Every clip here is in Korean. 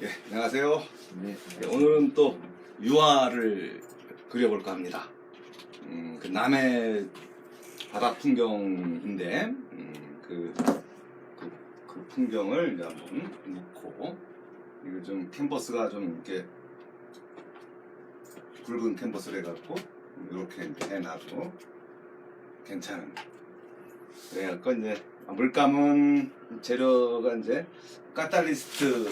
예, 안녕하세요. 네, 오늘은 또 유화를 그려볼까 합니다. 음, 그 남해 바다 풍경인데 음, 그, 그, 그 풍경을 이제 한번 묻고 이거 좀 캔버스가 좀 이렇게 굵은 캔버스를 해갖고 이렇게 해놔도 괜찮은 그래갖고 이제 물감은 재료가 이제 카탈리스트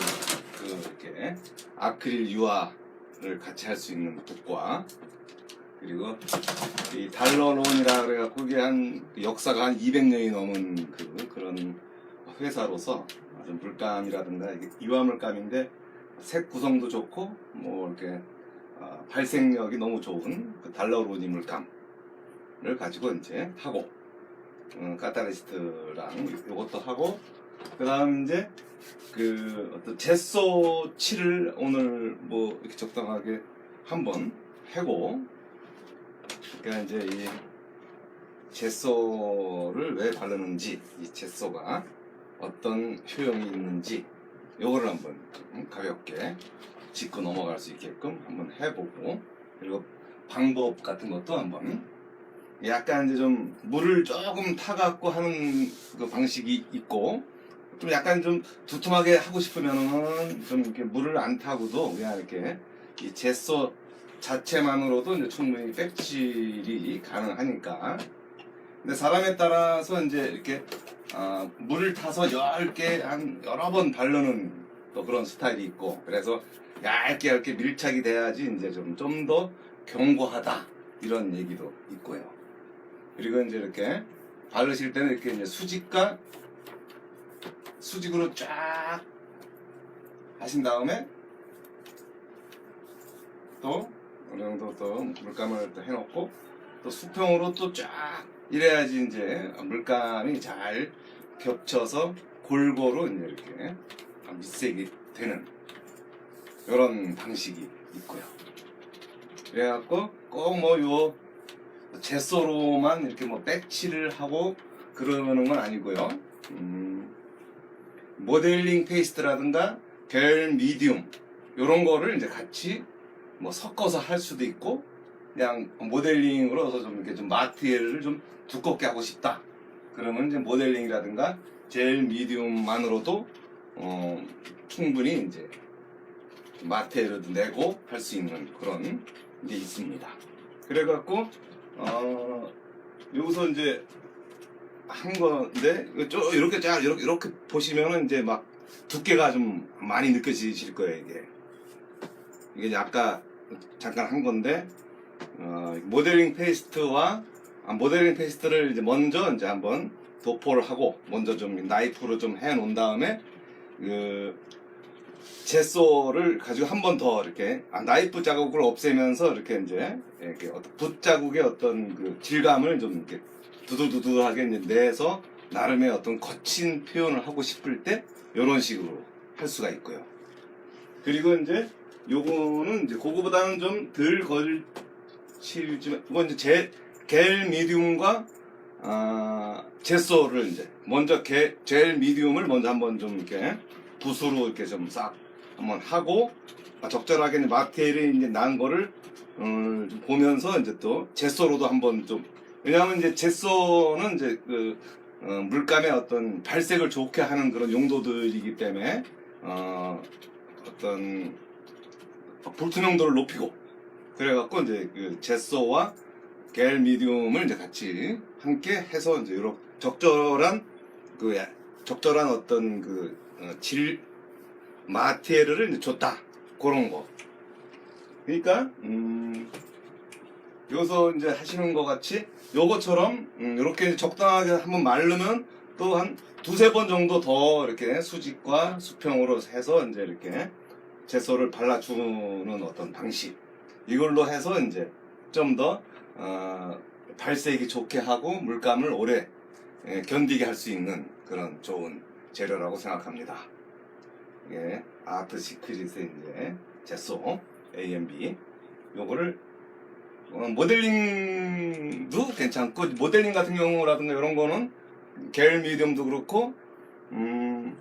그 이렇게 아크릴 유화를 같이 할 수 있는 붓과 그리고 이 달러론이라 그래갖고 이게 한 역사가 한 200년이 넘은 그 그런 회사로서 아주 물감이라든가 이게 유화 물감인데 색 구성도 좋고 뭐 이렇게 아, 발색력이 너무 좋은 그 달러로니 물감을 가지고 이제 하고 음, 카탈리스트랑 이것도 하고 그 다음 이제 그 어떤 제소 칠을 오늘 뭐 이렇게 적당하게 한번 해고 그러니까 이제 이 제소를 왜 바르는지 이 제소가 어떤 효용이 있는지 요거를 한번 좀 가볍게 짚고 넘어갈 수 있게끔 한번 해보고 그리고 방법 같은 것도 한번 약간 이제 좀 물을 조금 타갖고 하는 그 방식이 있고 좀 약간 좀 두툼하게 하고 싶으면은 좀 이렇게 물을 안 타고도 그냥 이렇게 이 제소 자체만으로도 이제 충분히 빽질이 가능하니까 근데 사람에 따라서 이제 이렇게 아, 물을 타서 얇게 한 여러 번 바르는 또 그런 스타일이 있고 그래서 얇게 얇게 밀착이 돼야지 이제 좀 좀 더 견고하다 이런 얘기도 있고요. 그리고 이제 이렇게 바르실 때는 이렇게 이제 수직과 수직으로 쫙 하신 다음에 또 어느 정도 또 물감을 또 해놓고 또 수평으로 또 쫙 이래야지 이제 물감이 잘 겹쳐서 골고루 이제 이렇게 밑색이 되는 이런 방식이 있고요. 그래갖고 꼭 뭐 요 제소로만 이렇게 뭐 백칠을 하고 그러는 건 아니고요. 음, 모델링 페이스트라든가 겔 미디움 요런 거를 이제 같이 뭐 섞어서 할 수도 있고 그냥 모델링으로 좀 이렇게 좀 마티리얼을 좀 두껍게 하고 싶다. 그러면 이제 모델링이라든가 젤 미디움만으로도 어, 충분히 이제 마테리얼도 내고 할 수 있는 그런 게 있습니다. 그래갖고 어, 여기서 이제 한 건데 쭉 이렇게 쫙 이렇게 이렇게 보시면은 이제 막 두께가 좀 많이 느껴지실 거예요 이게. 이게 이제 아까 잠깐 한 건데 어, 모델링 페이스트와 아, 모델링 페이스트를 이제 먼저 이제 한번 도포를 하고 먼저 좀 나이프로 좀 해 놓은 다음에 그 제소를 가지고 한 번 더 이렇게 아, 나이프 자국을 없애면서 이렇게 이제 이렇게 어떤 붓 자국의 어떤 그 질감을 좀 이렇게 두두두두하게 내서 나름의 어떤 거친 표현을 하고 싶을 때 이런 식으로 할 수가 있고요. 그리고 이제 요거는 이제 그거보다는 좀 덜 걸칠지만 이건 이제 제, 겔 미디움과 아, 제소를 이제 먼저 게, 젤 미디움을 먼저 한번 좀 이렇게 붓으로 이렇게 좀 싹 한번 하고 아, 적절하게 이제 마테리얼이 이제 난 거를 음, 좀 보면서 이제 또 제소로도 한번 좀. 왜냐하면 이제 제소는 이제 그 어, 물감의 어떤 발색을 좋게 하는 그런 용도들이기 때문에 어, 어떤 불투명도를 높이고 그래갖고 이제 그 제소와 겔 미디움을 이제 같이 함께 해서 이제 이런 적절한 그 야- 적절한 어떤 그 어, 질 이제 줬다 그런 거. 그러니까 음, 여기서 이제 하시는 것 같이 요것처럼 음, 이렇게 적당하게 한번 마르면 또 한 두세 번 정도 더 이렇게 수직과 수평으로 해서 이제 이렇게 제소를 발라주는 어떤 방식 이걸로 해서 이제 좀더 어, 발색이 좋게 하고 물감을 오래 예, 견디게 할 수 있는 그런 좋은 재료라고 생각합니다. 이게 아트 시크릿의 이제 제소 A&B 요거를 어, 모델링도 괜찮고 모델링 같은 경우라든가 이런 거는 겔 미디엄도 그렇고 음,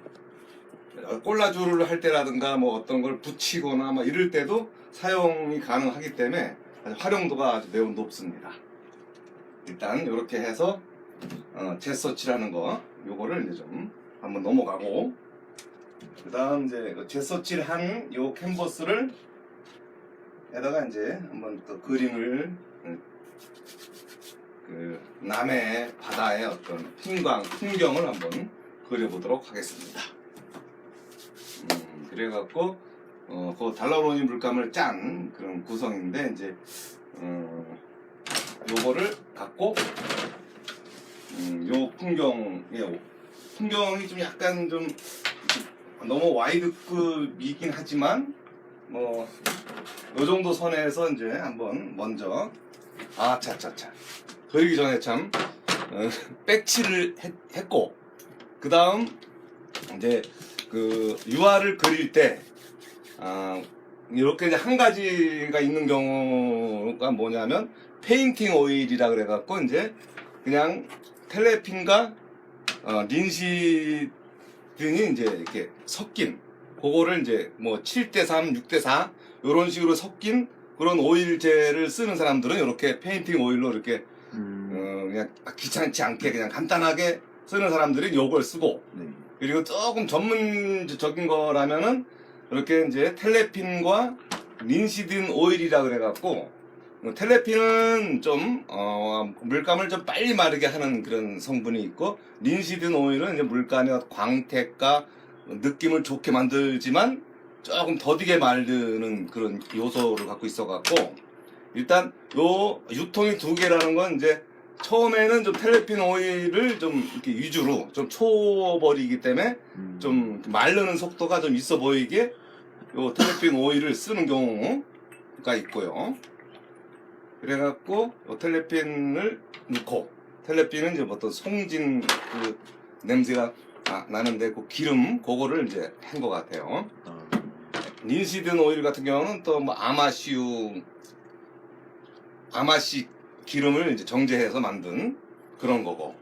꼴라주를 할 때라든가 뭐 어떤 걸 붙이거나 뭐 이럴 때도 사용이 가능하기 때문에 아주 활용도가 아주 매우 높습니다. 일단 이렇게 해서 어, 제서치라는 거 요거를 이제 좀 한번 넘어가고 그 다음 이제 그 제서치를 한요 캔버스를 에다가 이제 한번 또 그림을 음, 그 남해 바다의 어떤 풍광 풍경을 한번 그려보도록 하겠습니다. 음, 그래갖고 어, 그 달라로니 물감을 짠 그런 구성인데 이제 어, 요거를 갖고 음, 요 풍경 예, 풍경이 좀 약간 좀 너무 와이드급이긴 하지만 뭐 요 정도 선에서 이제 한번 먼저 아 차차차. 그러기 전에 참 어, 백치를 했, 고 그 다음 이제 그 유화를 그릴 때 아, 이렇게 이제 한 가지가 있는 경우가 뭐냐면 페인팅 오일이라 그래갖고 이제 그냥 텔레핀과 어, 린시 등이 이제 이렇게 섞인 그거를 이제 뭐 7대3, 6대4 이런 식으로 섞인 그런 오일제를 쓰는 사람들은 이렇게 페인팅 오일로 이렇게 음. 어, 그냥 귀찮지 않게 그냥 간단하게 쓰는 사람들이 요걸 쓰고 네. 그리고 조금 전문적인 거라면은 이렇게 이제 텔레핀과 린시딘 오일이라 그래갖고 어, 텔레핀은 좀 어, 물감을 좀 빨리 마르게 하는 그런 성분이 있고 린시딘 오일은 이제 물감의 광택과 느낌을 좋게 만들지만 조금 더디게 만드는 그런 요소를 갖고 있어 갖고 일단 요 유통이 두 개라는 건 이제 처음에는 좀 텔레핀 오일을 좀 이렇게 위주로 좀 초벌이기 때문에 음. 좀 마르는 속도가 좀 있어 보이게 요 텔레핀 오일을 쓰는 경우가 있고요. 그래갖고 요 텔레핀을 넣고 텔레핀은 이제 어떤 송진 그 냄새가 아, 나는데 그 기름 그거를 이제 한 것 같아요. 아, 닌시든 오일 같은 경우는 또 뭐 아마시움 아마시 기름을 이제 정제해서 만든 그런 거고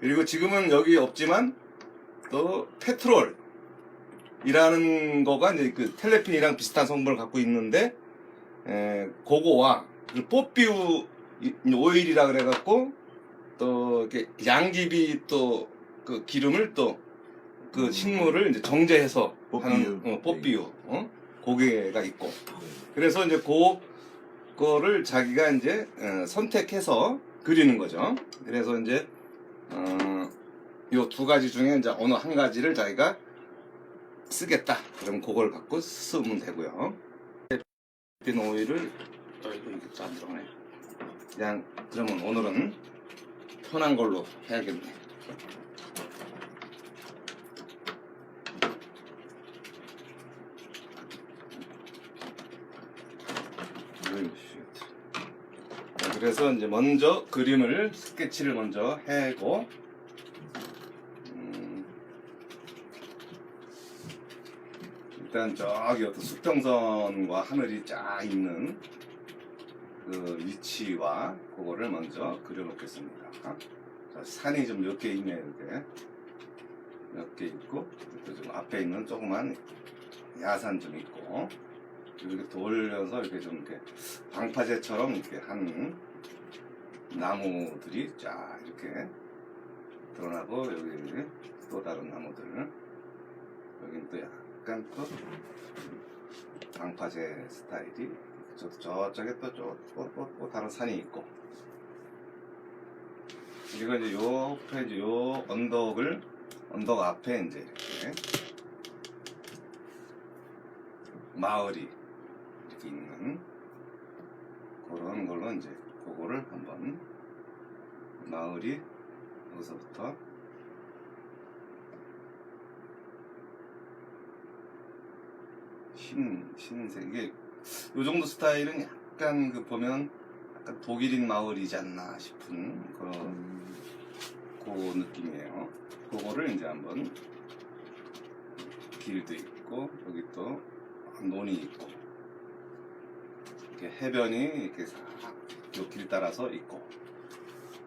그리고 지금은 여기 없지만 또 페트롤 이라는 거가 이제 그 텔레핀이랑 비슷한 성분을 갖고 있는데 에, 그거와 그 뽀삐우 이- 오일이라 그래갖고 또 이렇게 양귀비 또 그 기름을 또그 음. 식물을 이제 정제해서. 하는 어, 뽀삐우 어? 고개가 있고 네. 그래서 이제 그거를 자기가 이제 어, 선택해서 그리는 거죠. 그래서 이제 어, 요두 가지 중에 이제 어느 한 가지를 자기가 쓰겠다. 그럼 그걸 갖고 쓰면 되고요. 핀 오일을 어, 이거 이게 또 안 들어가네. 그냥 그러면 오늘은 편한 걸로 해야겠네. 그래서 이제 먼저 그림을 스케치를 먼저 해고 음, 일단 저기 어떤 수평선과 하늘이 쫙 있는 그 위치와 그거를 먼저 그려놓겠습니다. 자, 산이 좀 몇 개 있네요, 이렇게 몇 개 있고 또좀 앞에 있는 조그만 야산 좀 있고 이렇게 돌려서 이렇게 좀 이렇게 방파제처럼 이렇게 한 나무들이 쫙 이렇게 드러나고 여기 또 다른 나무들 여기는 또 약간 또 방파제 스타일이 저, 저쪽에 또, 또, 또, 또, 또 다른 산이 있고. 그리고 이제 요 앞에 이제 요 언덕을 언덕 앞에 이제 이렇게 마을이 이렇게 있는 그런 걸로 이제 그거를 한번 마을이 여기서부터 흰 흰색 이게 요 정도 스타일은 약간 그 보면 약간 독일인 마을이지 않나 싶은 그런 음. 그 느낌이에요. 그거를 이제 한번 길도 있고 여기 또 논이 있고 이렇게 해변이 이렇게 싹길 따라서 있고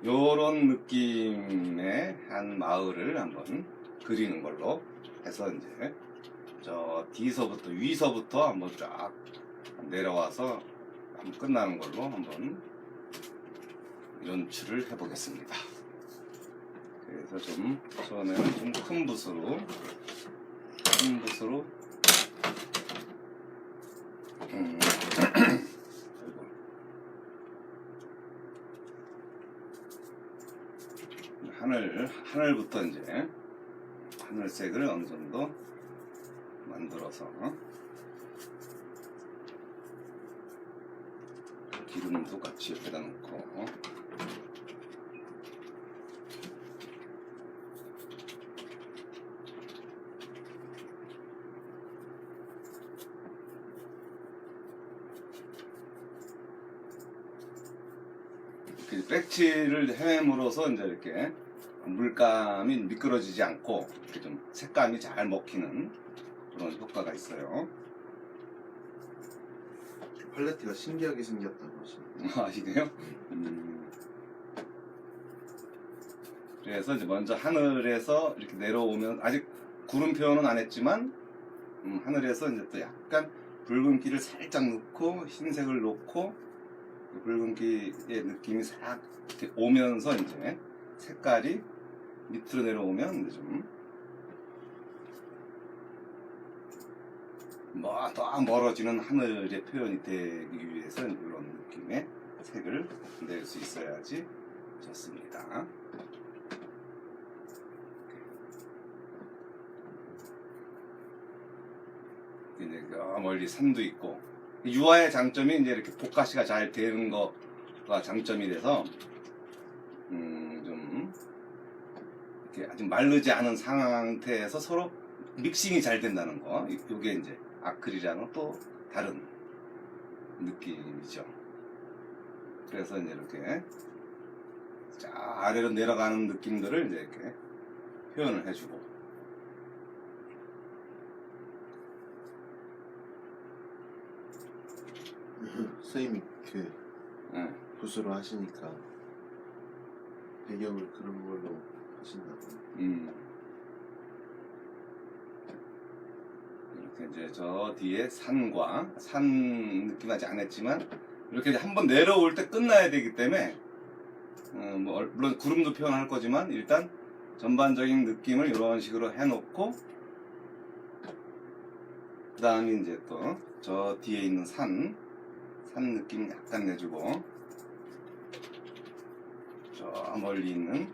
요런 느낌의 한 마을을 한번 그리는 걸로 해서 이제 저 D서부터 위서부터 한번 쫙 내려와서 한번 끝나는 걸로 한번 연출을 해보겠습니다. 그래서 좀 처음에는 좀 큰 붓으로 큰 붓으로 음. 하늘 하늘부터 이제 하늘색을 어느 정도 만들어서 기름도 같이 옆에다 놓고 그 백치를 해냄으로써 이제 이렇게 물감이 미끄러지지 않고 이렇게 좀 색감이 잘 먹히는 그런 효과가 있어요. 팔레트가 신기하게 생겼다고 하시는데 아, 이게요? 음. 그래서 이제 먼저 하늘에서 이렇게 내려오면 아직 구름 표현은 안 했지만 음, 하늘에서 이제 또 약간 붉은기를 살짝 넣고 흰색을 놓고 그 붉은기의 느낌이 싹 이렇게 오면서 이제 색깔이 밑으로 내려오면 이제 좀 뭐, 더 멀어지는 하늘의 표현이 되기 위해서 이런 느낌의 색을 낼 수 있어야지 좋습니다. 이제 저 멀리 산도 있고 유화의 장점이 이제 이렇게 복가시가 잘 되는 거가 장점이 돼서 음, 좀 이렇게 아직 마르지 않은 상태에서 서로 믹싱이 잘 된다는 거. 이- 요게 이제 아크릴이랑은 또 다른 느낌이죠. 그래서 이제 이렇게 쫙 아래로 내려가는 느낌들을 이제 이렇게 표현을 해주고 선생님이 그 예. 붓으로 하시니까 배경을 그런 걸로 하신다고 음. 이제 저 뒤에 산과 산 느낌 안 했지만 이렇게 한번 내려올 때 끝나야 되기 때문에 어, 뭐 얼- 물론 구름도 표현할 거지만 일단 전반적인 느낌을 이런 식으로 해놓고 그 다음에 이제 또 저 뒤에 있는 산, 산 느낌 약간 내주고 저 멀리 있는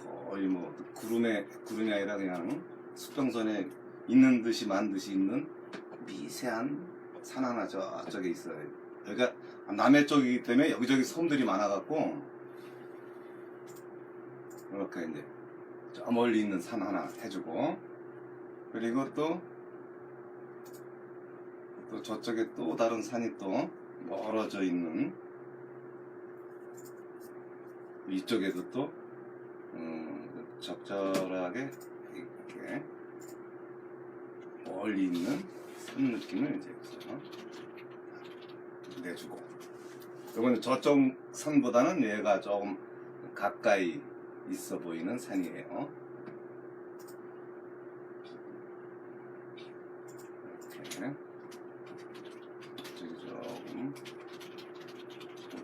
거의 뭐 구름에 구름이 아니라 그냥 수평선에 있는 듯이 만 듯이 있는 미세한 산 하나 저쪽에 있어요. 여기가 남해 쪽이기 때문에 여기저기 섬들이 많아갖고 이렇게 이제 저 멀리 있는 산 하나 해주고 그리고 또 또 저쪽에 또 다른 산이 또 멀어져 있는 이쪽에도 또 음, 적절하게 이렇게 멀리 있는 산 느낌을 이제 여기서 내주고. 이거는 저쪽 산보다는 얘가 조금 가까이 있어 보이는 산이에요. 이렇게 조금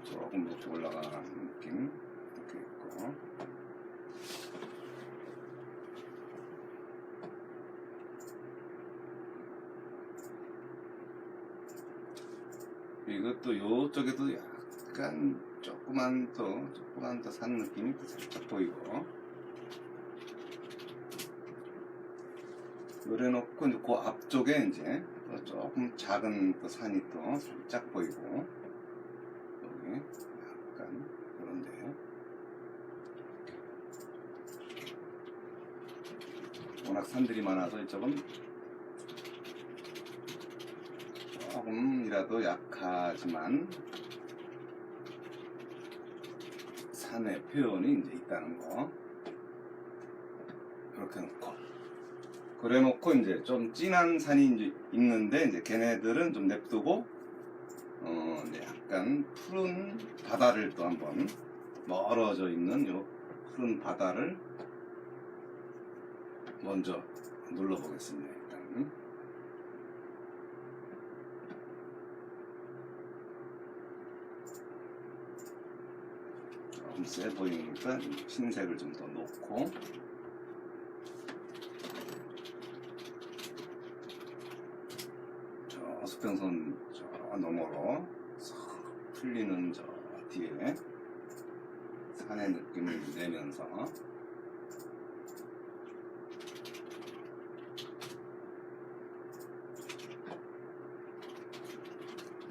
조금 높이 올라가는 느낌. 이렇게 있고 이것도 요쪽에도 약간 조그만 또 조그만 더산 느낌이 또 살짝 보이고. 요래놓고 이제 그 앞쪽에 이제 또 조금 작은 또 산이 또 살짝 보이고. 여기 약간 그런데. 워낙 산들이 많아서 이쪽은 조금이라도 약하지만 산의 표현이 이제 있다는 거 이렇게 놓고 그래 놓고 이제 좀 진한 산이 이제 있는데 이제 걔네들은 좀 냅두고 어 이제 약간 푸른 바다를 또 한번 멀어져 있는 요 푸른 바다를 먼저 눌러 보겠습니다. 일단. 조금 세. 보이니까 흰색을 좀더 놓고. 저 수평선 저 너머로 싹 풀리는 저 뒤에 산의 느낌을 내면서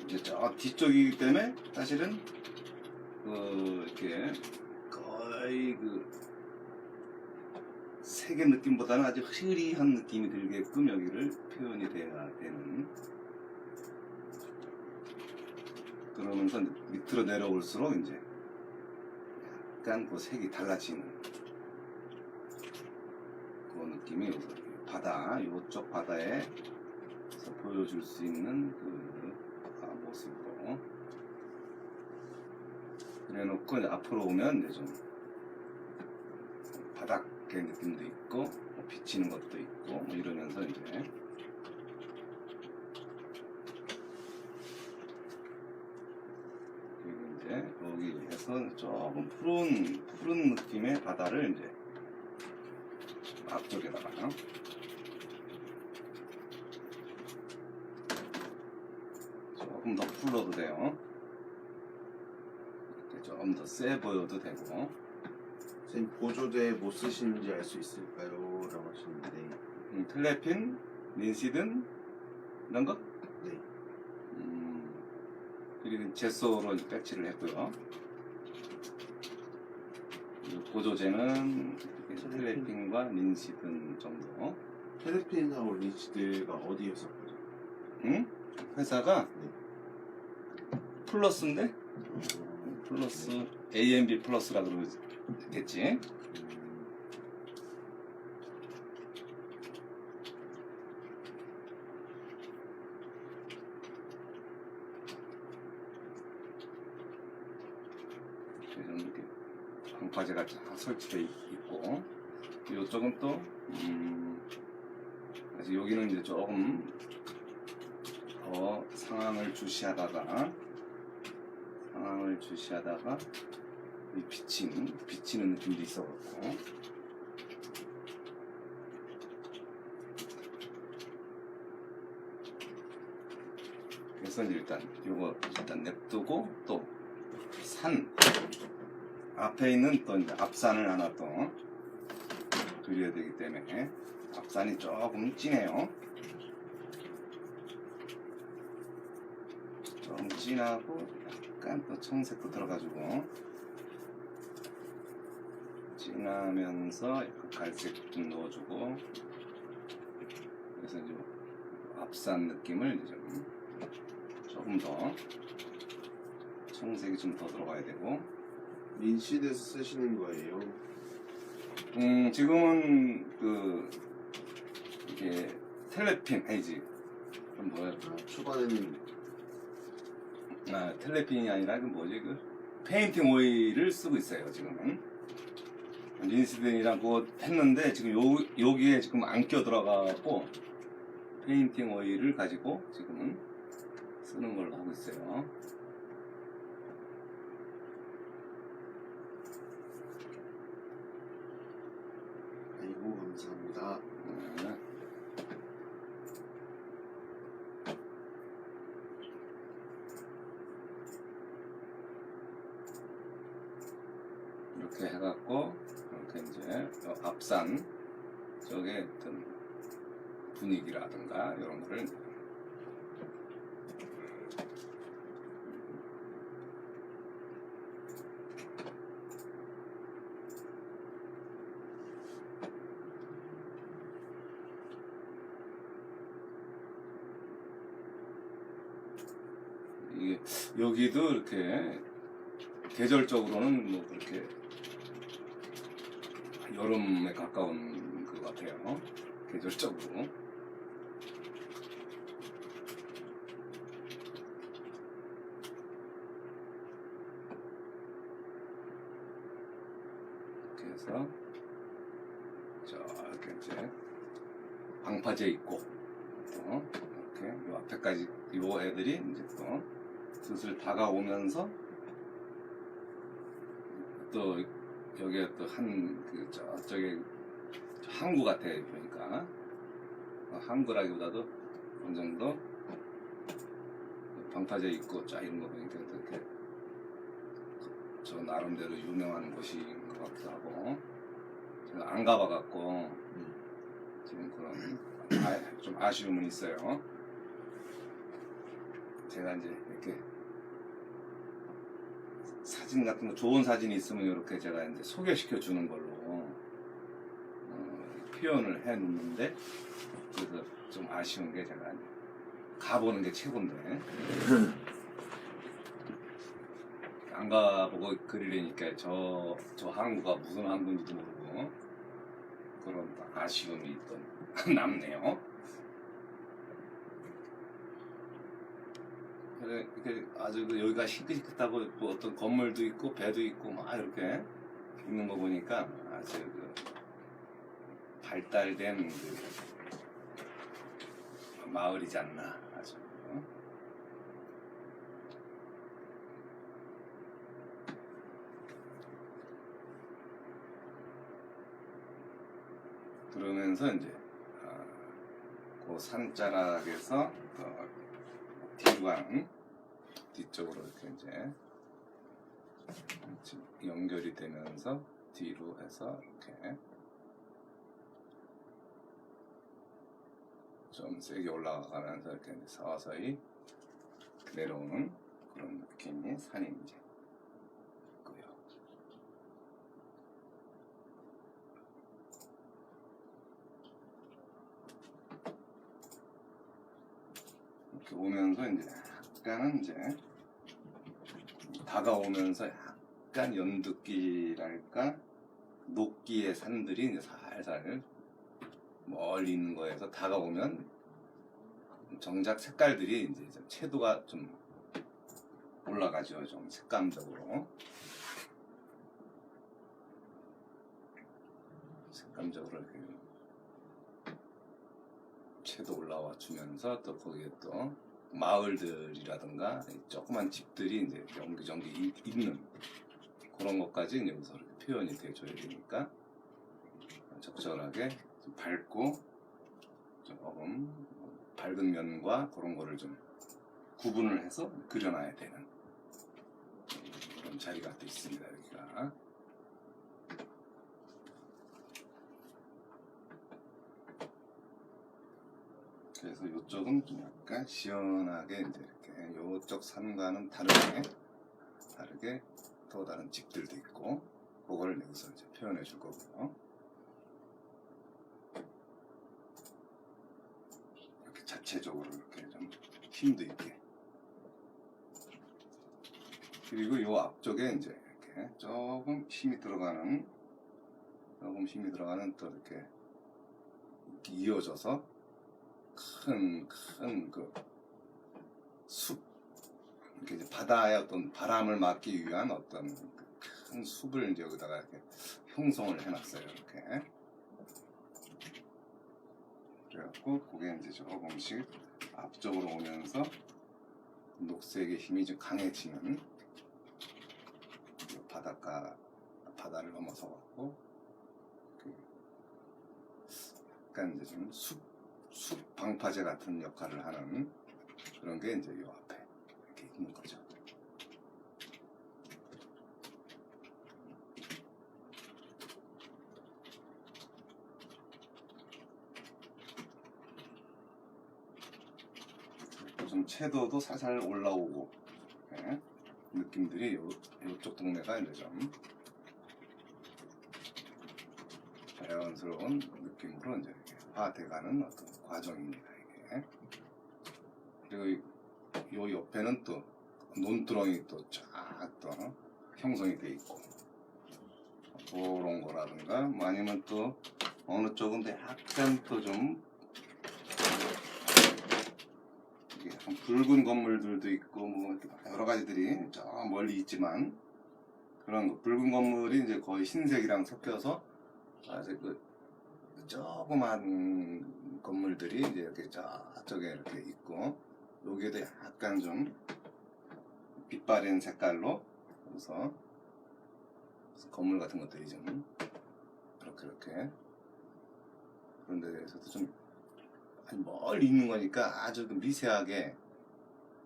이제 저 뒤쪽이기 때문에 사실은 그 이렇게 거의 그 색의 느낌보다는 아주 흐리한 느낌이 들게끔 여기를 표현이 돼야 되는 그러면서 밑으로 내려올수록 이제 약간 그 색이 달라지는 그 느낌이 바다 요쪽 바다에서 보여줄 수 있는 그 아, 모습으로 이제 앞으로 오면 이제 좀 바닥의 느낌도 있고 뭐 비치는 것도 있고 뭐 이러면서 이제 이제 여기에서 조금 푸른 푸른 느낌의 바다를 이제 앞쪽에다가 조금 더 풀러도 돼요. 이렇게 조금 더 세 보여도 되고 선생님 보조대 뭐 쓰시는지 알 수 있을까요? 라고 하시는데 음, 틀레핀, 린시든 이런 거 네. 음, 그리고 제소로 배치를 했고요. 그리고 보조제는 텔레핀과 린시든 정도. 필리핀하고 리치드가 어디에서? 응? 회사가 플러스인데 어, 플러스 A&B 플러스라 그러겠지. 이렇게 방파제가 다 설치되어 있고 이쪽은 또 음, 여기는 이제 조금 더 상황을 주시하다가 상황을 주시하다가 이 비치는 비치는 느낌도 있어갖고 그래서 일단 요거 일단 냅두고 또 산 앞에 있는 또 이제 앞산을 하나 또 그려야 되기 때문에 앞산이 조금 진해요. 좀 진하고 약간 또 청색도 들어가지고. 진하면서 약간 갈색 좀 넣어주고. 그래서 이제 앞산 느낌을 이제 좀 조금 더 청색이 좀 더 들어가야 되고. 민시드에서 쓰시는 거예요. 음, 지금은 그 이게 텔레핀 아니지? 그 뭐야? 아, 초반에는 아 텔레핀이 아니라 그 뭐지 그 페인팅 오일을 쓰고 있어요 지금은 린스덴이랑 그거 했는데 지금 요 여기에 지금 안 껴 들어가고 페인팅 오일을 가지고 지금은 쓰는 걸로 하고 있어요. 아이고 감사합니다. 네. 이렇게 해갖고 이렇게 이제 저 앞산 저게 어떤 분위기라든가 이런 거를 이게 여기도 이렇게 계절적으로는 뭐 그렇게 여름에 가까운 것 같아요. 계절적으로. 이렇게 해서 저 이렇게 이제 방파제 있고 또 이렇게 요 앞에까지 요 애들이 이제 또 슬슬 다가오면서 또 여기에 또 한 그 저쪽에 항구 같아 보니까 어, 항구라기보다도 어느 정도 방파제 있고 쫙 이런 거 보니까 또 이렇게 저 나름대로 유명한 곳인 것 같기도 하고 제가 안 가봐갖고 지금 그런 아, 좀 아쉬움은 있어요. 제가 이제 이렇게 사진 같은 거 좋은 사진이 있으면 이렇게 제가 이제 소개시켜 주는 걸로 어, 표현을 해 놓는데 그래서 좀 아쉬운 게 제가 가보는 게 최고인데 안 가보고 그리려니까 저, 저 항구가 무슨 항구인지도 모르고 그런 아쉬움이 또 남네요. 그래, 이렇게 아주 그 여기가 시끌시끌하고 뭐 어떤 건물도 있고 배도 있고 막 이렇게 있는 거 보니까 아주 그 발달된 그 마을이지 않나 아주. 어? 그러면서 이제 아, 그 산자락에서 어, 뒤강 뒤쪽으로 이렇게 이제 연결이 되면서 뒤로 해서 이렇게 좀 세게 올라가면서 이렇게 서서히 내려오는 그런 느낌의 산이 이제 있고요. 이렇게 오면서 이제 약간은 이제 다가오면서 약간 연두기랄까? 녹기의 산들이 이제 살살 멀리 있는 거에서 다가오면 정작 색깔들이 이제 좀 채도가 좀 올라가죠 좀 색감적으로. 색감적으로 이렇게 채도 올라와 주면서 또 거기에 또 마을들이라든가 이 조그만 집들이 이제 연기정기 이- 있는 그런 것까지 여기서 표현이 돼줘야 되니까 적절하게 좀 밝고 조금 밝은 면과 그런 거를 좀 구분을 해서 그려놔야 되는 그런 자리가 또 있습니다 여기가 그래서 이쪽은 좀 약간 시원하게 이제 이렇게 이쪽 산과는 다르게 다르게 또 다른 집들도 있고 그걸 여기서 이제 표현해 줄 거고요. 이렇게 자체적으로 이렇게 좀 힘도 있게 그리고 요 앞쪽에 이제 이렇게 조금 힘이 들어가는 조금 힘이 들어가는 또 이렇게 이어져서 큰 큰 그 숲 이렇게 이제 바다의 어떤 바람을 막기 위한 어떤 그큰 숲을 이제 여기다가 이렇게 형성을 해놨어요 이렇게. 그래갖고 그게 이제 조금씩 앞쪽으로 오면서 녹색의 힘이 좀 강해지는 이 바닷가 바다를 넘어서 갖고 그 약간 이제 좀 숲, 숲 방파제 같은 역할을 하는 그런 게 이제 요 앞에 이렇게 있는 거죠. 좀 채도도 살살 올라오고 예, 느낌들이 요, 요쪽 동네가 이제 좀 자연스러운 느낌으로 이제 화돼가는 어떤 과정입니다 이게. 그리고 이- 요 옆에는 또 논두렁이 또 쫙 또 형성이 돼 있고. 그런 거라든가 뭐 아니면 또 어느 쪽은 또 약간 또좀 붉은 건물들도 있고 뭐 여러 가지들이 저 멀리 있지만 그런 거. 붉은 건물이 이제 거의 흰색이랑 섞여서 아주 그 조그만 건물들이 이제 이렇게 저쪽에 이렇게 있고 여기에도 약간 좀 빛바랜 색깔로 그래서 건물 같은 것들이 좀 이렇게 이렇게 그런 데에서도 좀 아니 멀리 있는 거니까 아주 그 미세하게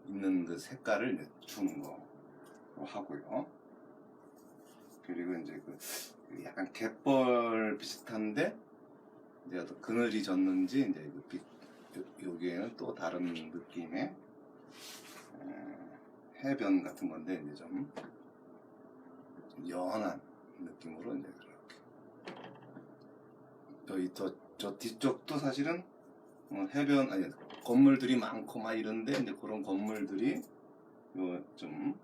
있는 그 색깔을 주는 거 하고요. 그리고 이제 그 약간 갯벌 비슷한데 이제 어떤 그늘이 졌는지 이제 그 빛, 요- 여기에는 또 다른 느낌의 에, 해변 같은 건데 이제 좀, 좀 연한 느낌으로 이제 그렇게. 여기 저, 저 뒤쪽도 사실은 어, 해변 아니 건물들이 많고 막 이런데 이제 그런 건물들이 요좀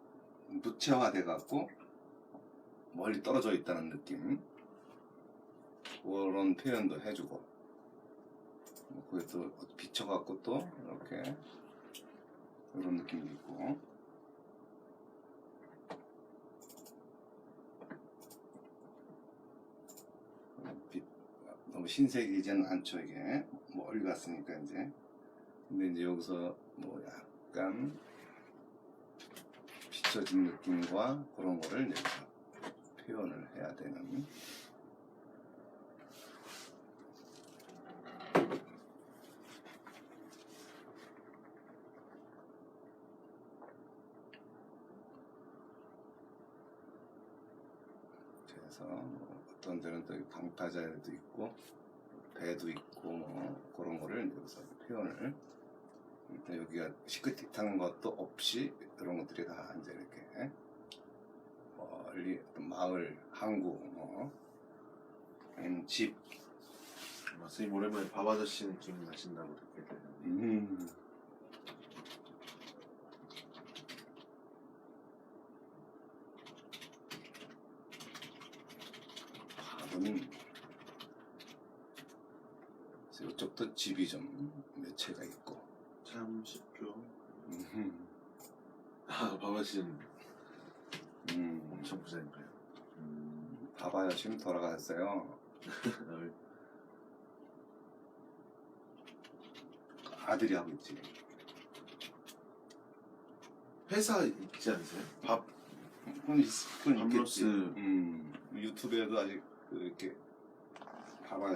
무채화돼 갖고 멀리 떨어져 있다는 느낌 그런 표현도 해주고 뭐 그게 또 비춰갖고 또 이렇게 이런 느낌도 있고. 빛 너무 신세계이지는 않죠 이게. 멀리 갔으니까 이제. 근데 이제 여기서 뭐 약간 비춰진 느낌과 그런 거를 이제 표현을 해야 되는 그래서 뭐 어떤 데는 또 방파제도 있고 배도 있고 뭐 그런 거를 여기서 표현을. 일단 여기가 시크릿한 것도 없이 이런 것들이 다 이제 이렇게 멀리 어떤 마을 항구 뭐 아니면 집. 아, 선생님 오랜만에 밥 아저씨 느낌 나신다고 그렇게 되는데. 음. 밥은 그래서 이쪽도 집이 좀 몇 채가 있고 참 쉽죠. 음. 아, 밥 아저씨는 음. 엄청 부자인가요? 음, 봐봐요 지금 돌아가셨어요 아들이 하고 있지 회사 있지 않으세요? 밥 그건, 있, 그건 있겠지 밤로스. 음, 유튜브에도 아직 그 이렇게 봐봐요